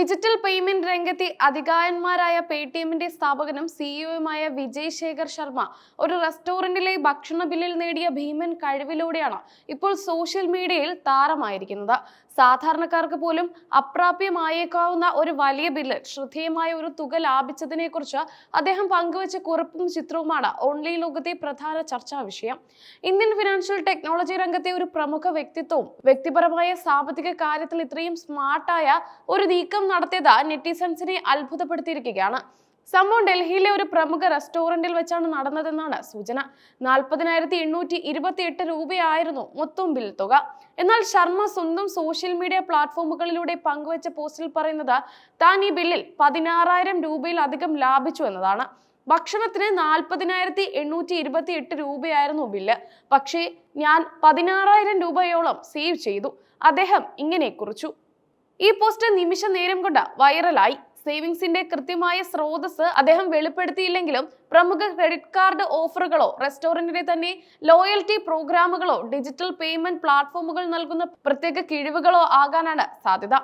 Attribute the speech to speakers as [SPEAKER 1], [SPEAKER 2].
[SPEAKER 1] Digital payment രംഗത്തെ അധികാരന്മാരായ പേടിഎമ്മിന്റെ സ്ഥാപകനും സിഇഒയുമായ വിജയ് ശേഖർ ശർമ്മ ഒരു റെസ്റ്റോറന്റിലെ ഭക്ഷണ ബില്ലിൽ നേടിയ ഭീമൻ കഴിവിലൂടെയാണ് ഇപ്പോൾ സോഷ്യൽ മീഡിയയിൽ താരമായിരിക്കുന്നത്. സാധാരണക്കാർക്ക് പോലും അപ്രാപ്യമായേക്കാവുന്ന ഒരു വലിയ ബില്ല് ശ്രദ്ധേയമായ ഒരു തുക ലാഭിച്ചതിനെ കുറിച്ച് അദ്ദേഹം പങ്കുവച്ച കുറിപ്പും ചിത്രവുമാണ് ഓൺലൈൻ ലോകത്തെ പ്രധാന ചർച്ചാ വിഷയം. ഇന്ത്യൻ ഫിനാൻഷ്യൽ ടെക്നോളജി രംഗത്തെ ഒരു പ്രമുഖ വ്യക്തിത്വവും വ്യക്തിപരമായ സാമ്പത്തിക കാര്യത്തിൽ ഇത്രയും സ്മാർട്ടായ ഒരു നീക്കം നടത്തിയത് നെറ്റിസൺസിനെ അത്ഭുതപ്പെടുത്തിയിരിക്കുകയാണ്. സംഭവം ഡൽഹിയിലെ ഒരു പ്രമുഖ റെസ്റ്റോറന്റിൽ വെച്ചാണ് നടന്നതെന്നാണ് സൂചന. നാൽപ്പതിനായിരത്തി എണ്ണൂറ്റി ഇരുപത്തി എട്ട് രൂപയായിരുന്നു മൊത്തം ബിൽ തുക. എന്നാൽ ശർമ്മ സ്വന്തം സോഷ്യൽ മീഡിയ പ്ലാറ്റ്ഫോമുകളിലൂടെ പങ്കുവച്ച പോസ്റ്റിൽ പറയുന്നത് താൻ ഈ ബില്ലിൽ പതിനാറായിരം രൂപയിലധികം ലാഭിച്ചു എന്നതാണ്. ഭക്ഷണത്തിന് നാൽപ്പതിനായിരത്തി എണ്ണൂറ്റി ഇരുപത്തി എട്ട് രൂപയായിരുന്നു ബില്ല്. പക്ഷേ ഞാൻ പതിനാറായിരം രൂപയോളം സേവ് ചെയ്തു. അദ്ദേഹം ഇങ്ങനെ കുറിച്ചു ഈ പോസ്റ്റ് നിമിഷ നേരം കൊണ്ട് വൈറലായി. സേവിങ്സിന്റെ കൃത്യമായ സ്രോതസ് അദ്ദേഹം വെളിപ്പെടുത്തിയില്ലെങ്കിലും പ്രമുഖ ക്രെഡിറ്റ് കാർഡ് ഓഫറുകളോ റെസ്റ്റോറന്റിന്റെ തന്നെ ലോയൽറ്റി പ്രോഗ്രാമുകളോ ഡിജിറ്റൽ പേയ്മെന്റ് പ്ലാറ്റ്ഫോമുകൾ നൽകുന്ന പ്രത്യേക കിഴിവുകളോ ആകാനാണ് സാധ്യത.